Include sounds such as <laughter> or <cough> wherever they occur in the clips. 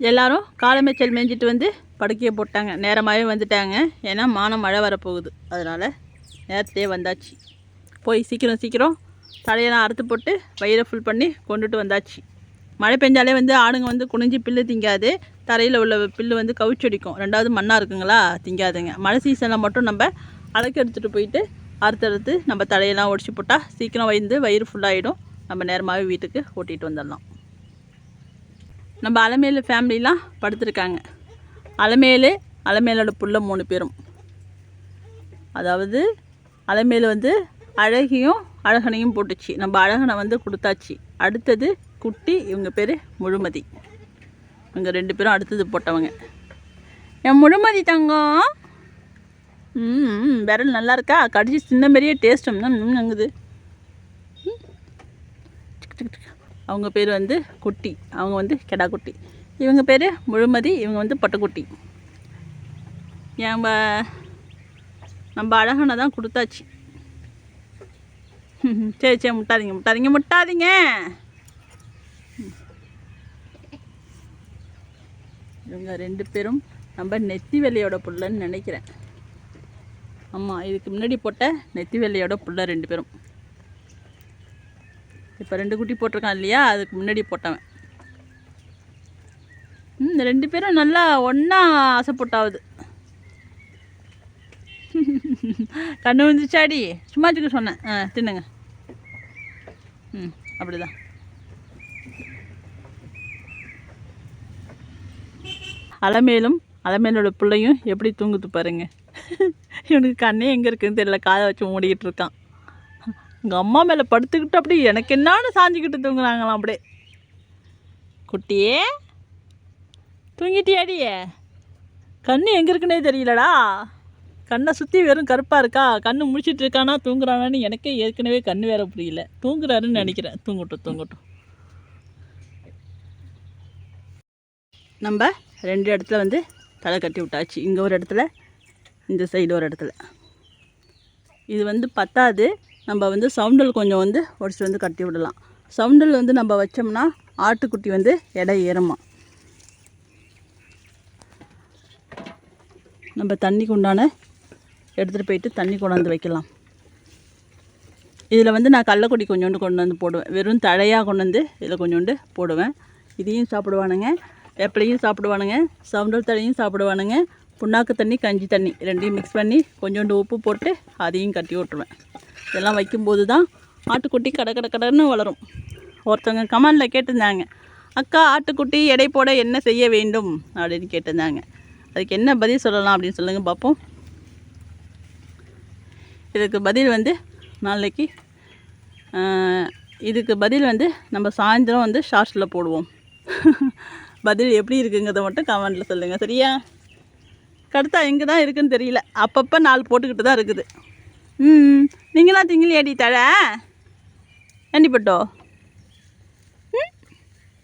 எல்லாரும் காலமேச்சல் மேஞ்சிட்டு மேய்ஞ்சிட்டு வந்து படுக்கையை போட்டாங்க. நேரமாகவே வந்துட்டாங்க. ஏன்னா மானம் மழை வரப்போகுது. அதனால் நேரத்திலே வந்தாச்சு. போய் சீக்கிரம் சீக்கிரம் தலையெல்லாம் அறுத்து போட்டு வயிறை ஃபுல் பண்ணி கொண்டுட்டு வந்தாச்சு. மழை பெஞ்சாலே வந்து ஆடுங்க வந்து குனிஞ்சு பில்லு திங்காது. தரையில் உள்ள பில்லு வந்து கவுச்சடிக்கும். ரெண்டாவது மண்ணாக இருக்குங்களா? திங்காதுங்க. மழை சீசனில் மட்டும் நம்ம அலக்கு எடுத்துகிட்டு போயிட்டு அறுத்தறுத்து நம்ம தலையெல்லாம் ஒடிச்சு போட்டால் சீக்கிரம் வயிந்து வயிறு ஃபுல்லாகிடும் நம்ம நேரமாகவே வீட்டுக்கு ஓட்டிகிட்டு வந்துடலாம். நம்ம அலமேலு ஃபேமிலிலாம் படுத்திருக்காங்க. அலமேலு அலமேலோட புள்ள மூணு பேரும். அதாவது அலமேலு வந்து அழகியும் அழகனையும் போட்டுச்சு. நம்ம அழகனை வந்து கொடுத்தாச்சு. அடுத்தது குட்டி இவங்க பேர் முழுமதி. இவங்க ரெண்டு பேரும் அடுத்தது போட்டவங்க. என் முழுமதி தங்கம். ம் விரல் நல்லா இருக்கா? கடிச்சு சின்ன பெரிய டேஸ்ட் அங்குது அவங்க பேர் வந்து குட்டி. அவங்க வந்து கெடா குட்டி. இவங்க பேர் முழுமதி இவங்க வந்து பொட்டைக்குட்டி. நம்ம நம்ம அழகனை தான் கொடுத்தாச்சு. <laughs> சரி சரி முட்டாதீங்க முட்டாதீங்க முட்டாதீங்க. இவங்க ரெண்டு பேரும் நம்ம நெத்தி வெள்ளையோட புள்ளன்னு நினைக்கிறேன். ஆமாம் இதுக்கு முன்னாடி போட்ட நெத்தி வெள்ளையோட புள்ள ரெண்டு பேரும். இப்போ ரெண்டு குட்டி போட்டிருக்கான் இல்லையா? அதுக்கு முன்னாடி போட்டவன். ம், ரெண்டு பேரும் நல்லா ஒன்றா ஆசைப்பட்டாவது. கண்ணு வந்துச்சாடி சும்மா வச்சுக்க சொன்னேன். ஆ தின்னுங்க. ம் அப்படிதான். அலமேலும் அலமேலோட பிள்ளையும் எப்படி தூங்குது பாருங்க. இவனுக்கு கண்ணே எங்கே இருக்குன்னு தெரியல. காதை வச்சு மூடிக்கிட்டு இருக்கான். எங்கள் அம்மா மேலே படுத்துக்கிட்டு அப்படி எனக்கு என்னான்னு சாஞ்சிக்கிட்டு தூங்குறாங்களாம் அப்படியே. குட்டியே தூங்கிட்டியாடியே கண்ணு எங்கே இருக்குன்னே தெரியலடா. கண்ணை சுற்றி வெறும் கருப்பாக இருக்கா? கண்ணு முழிச்சிட்டு இருக்கானா? தூங்குறானான்னு எனக்கே ஏற்கனவே கண்ணு வேற புரியல. தூங்குறாருன்னு நினைக்கிறேன். தூங்கட்டும் தூங்கட்டும். நம்ம ரெண்டு இடத்துல வந்து தலை கட்டி விட்டாச்சு. இங்கே ஒரு இடத்துல இந்த சைடு ஒரு இடத்துல. இது வந்து பத்தாது. நம்ம வந்து சவுண்டல் கொஞ்சம் வந்து உடச்சிட்டு வந்து கட்டி விடலாம். சவுண்டல் வந்து நம்ம வச்சோம்னா ஆட்டுக்குட்டி வந்து எடை ஏறுமா. நம்ம தண்ணிக்கு உண்டான எடுத்துகிட்டு போயிட்டு தண்ணி கொண்டாந்து வைக்கலாம். இதில் வந்து நான் கடலக்கொடி கொஞ்சோண்டு கொண்டு வந்து போடுவேன். வெறும் தழையாக கொண்டு வந்து இதில் கொஞ்சோண்டு போடுவேன். இதையும் சாப்பிடுவானுங்க வேப்பிலையும் சாப்பிடுவானுங்க சவுண்டல் தழையும் சாப்பிடுவானுங்க. புண்ணாக்கு தண்ணி கஞ்சி தண்ணி ரெண்டையும் மிக்ஸ் பண்ணி கொஞ்சோண்டு உப்பு போட்டு அதையும் கட்டி விட்ருவேன் இதெல்லாம் வைக்கும்போது தான் ஆட்டுக்குட்டி கட கட கடன்னு வளரும். ஒருத்தவங்க கமெண்டில் கேட்டிருந்தாங்க அக்கா ஆட்டுக்குட்டி எடை போட என்ன செய்ய வேண்டும்? அப்படின்னு கேட்டிருந்தாங்க. அதுக்கு என்ன பதில் சொல்லலாம் அப்படின்னு சொல்லுங்கள் பார்ப்போம். இதுக்கு பதில் வந்து நாளைக்கு இதுக்கு பதில் வந்து நம்ம சாயந்தரம் வந்து ஷார்ட்ஸில் போடுவோம். <laughs> பதில் எப்படி இருக்குங்கிறத மட்டும் கமெண்ட்டில் சொல்லுங்கள் சரியா? கடுத்தா எங்கே தான் இருக்குன்னு தெரியல. அப்பப்போ நாள் போட்டுக்கிட்டு தான் இருக்குது. ம் நீங்களாம் திங்கிலி அடி தழ? ஏண்டிப்பட்டோ ம்?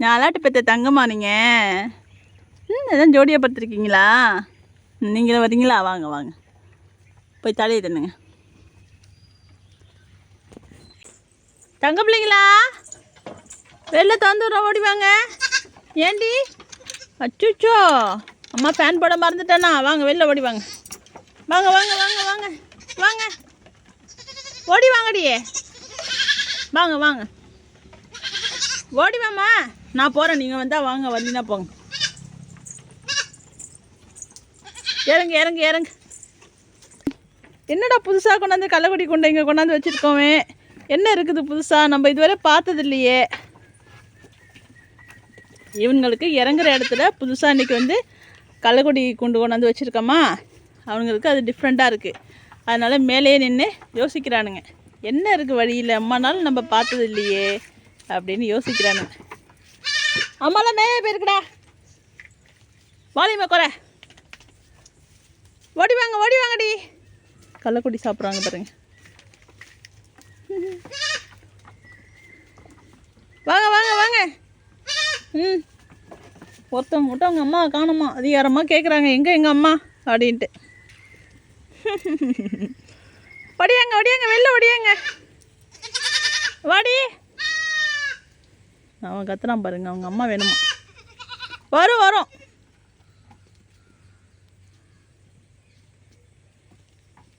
நாலாட்டு பெற்ற தங்கம்மா நீங்கள் ம் எதாவது ஜோடியாக படுத்துருக்கீங்களா? நீங்களும் வரீங்களா வாங்க வாங்க. போய் தலையை தண்ணுங்க. தங்க பிள்ளைங்களா? வெளில திறந்து ஓடி வாங்க. ஏண்டி? அச்சுச்சோ. அம்மா ஃபேன் போட மறந்துட்டேனா? வாங்க வெளில ஓடி வாங்க. வாங்க வாங்க வாங்க வாங்க. வாங்க. ஓடி வாங்கடியே வாங்க வாங்க. ஓடி வாம்மா. நான் போகிறேன் நீங்கள் வந்தால் வாங்க வந்தீங்கன்னா போங்க. இறங்கு இறங்கு இறங்கு. என்னடா புதுசாக கொண்டாந்து கள்ளக்குடி கொண்டு இங்கே கொண்டாந்து வச்சுருக்கோமே? என்ன இருக்குது புதுசாக நம்ம இதுவரை பார்த்தது இல்லையே. இவங்களுக்கு இறங்குற இடத்துல புதுசாக இன்றைக்கி வந்து கள்ளக்குடி குண்டு கொண்டாந்து வச்சுருக்கோமா? அவங்களுக்கு அது டிஃப்ரெண்ட்டாக இருக்குது அதனால் மேலேயே நின்று யோசிக்கிறானுங்க. என்ன இருக்குது வழியில்? அம்மானாலும் நம்ம பார்த்தது இல்லையே அப்படின்னு யோசிக்கிறானுங்க. அம்மாலாம் மேலே போயிருக்குடா வாலிமா குறை. ஓடி வாங்க ஓடி வாங்கடி. கள்ளக்குடி சாப்பிட்றாங்க பாருங்க. வாங்க வாங்க வாங்க. ம். ஒருத்தவங்க மட்டும் அவங்க அம்மா காணுமா? அதிகாரமாக கேட்குறாங்க எங்கே எங்கள் அம்மா? அப்படின்ட்டு. ஒடியாங்க ஒடியாங்க வெளில ஒடியாங்க. வாடி. அவன் கத்துறான் பாருங்க அவங்க அம்மா வேணுமா? வரும் வரும்.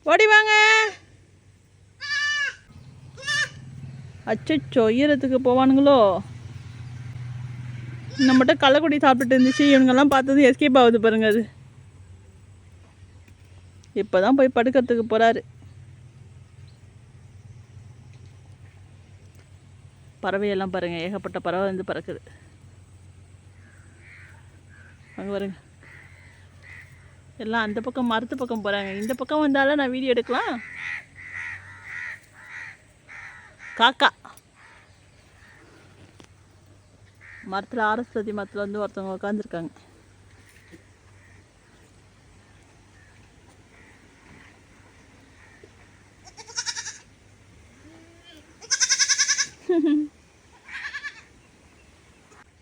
ஓடி வாங்க. அச்சோ ஈரத்துக்கு போவானுங்களோ? நம்மகிட்ட கள்ளக்குடி சாப்பிட்டுட்டு இருந்துச்சு இவங்கெல்லாம் பார்த்தது எஸ்கேப் ஆகுது பாருங்க அது. இப்போ தான் போய் படுக்கிறதுக்கு போகிறாரு பறவையெல்லாம் பாருங்கள் ஏகப்பட்ட பறவை வந்து பறக்குது. அங்கே பாருங்க. எல்லாம் அந்த பக்கம் மரத்து பக்கம் போகிறாங்க இந்த பக்கம் வந்தாலும் நான் வீடியோ எடுக்கலாம். காக்கா. மரத்தில் ஆரஸ்வதி மரத்தில் வந்து ஒருத்தவங்க உட்காந்துருக்காங்க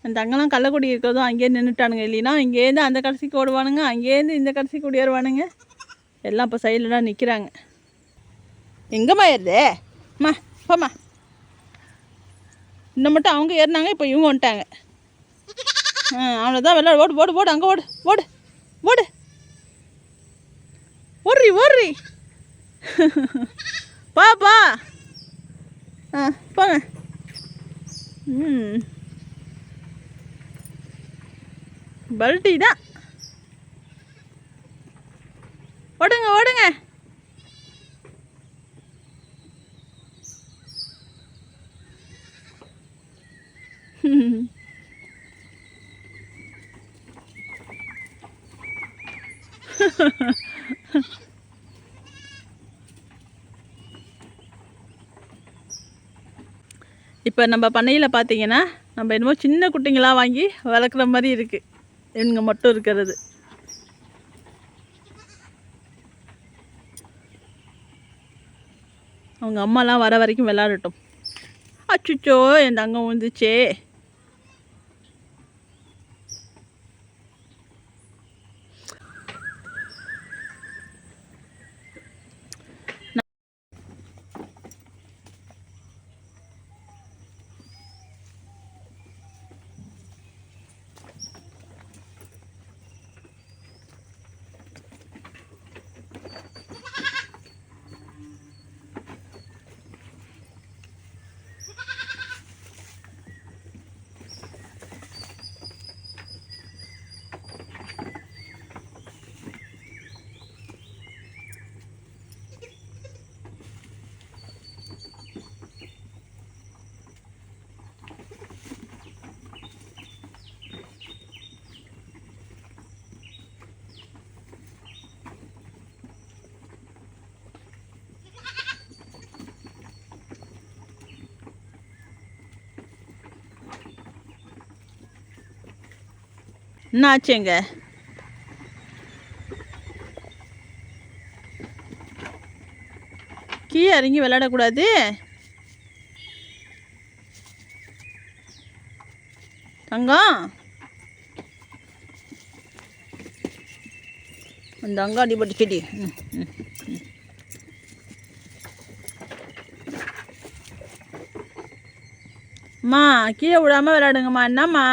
அந்த தங்கெல்லாம் கள்ளக்குடி இருக்கிறதும் அங்கேயே நின்றுட்டானுங்க இல்லைன்னா இங்கேருந்து அந்த கடைசிக்கு ஓடுவானுங்க அங்கேருந்து இந்த கடைசிக்கு ஓடிடுவானுங்க எல்லாம் இப்போ சைடில் நிற்கிறாங்க எங்கேம்மா ஏறுதே? அம்மா போம்மா. இன்னும் மட்டும் அவங்க ஏறினாங்க இப்போ இவங்க வந்துட்டாங்க. ஆ அவ்வளோதான் விளாடு ஓடு ஓடு ஓடு அங்கே ஓடு ஓடு ஓடு. ஓடுறி ஓடுறி. <laughs> பாப்பா ஆ போங்க. ம். பல்டி தான். ஓடுங்க ஓடுங்க. இப்போ நம்ம பண்ணையில் பார்த்தீங்கன்னா நம்ம என்னமோ சின்ன குட்டிங்களாக வாங்கி வளர்க்குற மாதிரி இருக்குது இவங்க மட்டும் இருக்கிறது. அவங்க அம்மாலாம் வர வரைக்கும் விளாடட்டும் அச்சுச்சோ என் தங்கம் வந்துச்சே என்ன ஆச்சுங்க கீழே இறங்கி விளையாடக்கூடாது. தங்கம். அந்த அங்க அடிபட்டு செடி. ம் ம். அம்மா கீழே விடாம விளையாடுங்கம்மா. என்னம்மா?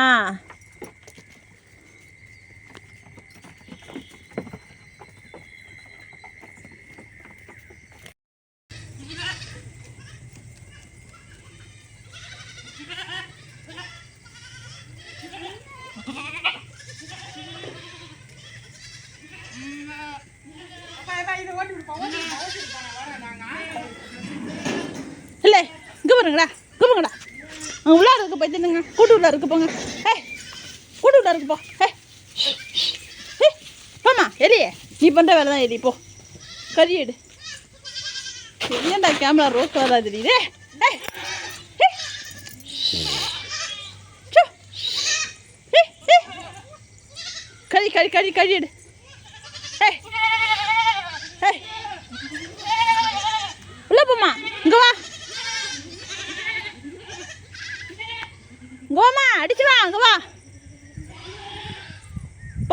இங்கே பாருங்கடா அங்கே உள்ளார இருக்க போய் தின்னுங்க கூட்டு உள்ளார இருக்கு போங்க. ஏ கூட்டு உள்ளார இருக்கு போ. ஏ போமா போம்மா எலியே நீ பண்ணுற வேலை தான் எலி போ. கறி எடு. ஏன்டா கேமரா ரோஸ் வராது தெரியுதே? ஏய் ஏய். சு. ஏய், கறி கறி கறி கறி எடு.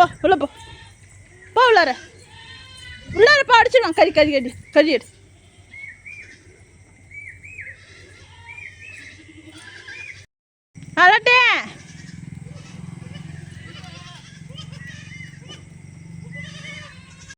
போ உள்ள போ. போ உள்ளார. உள்ளார போ அடிச்சிடுவான். கறி கறி கறி. கறி எடு.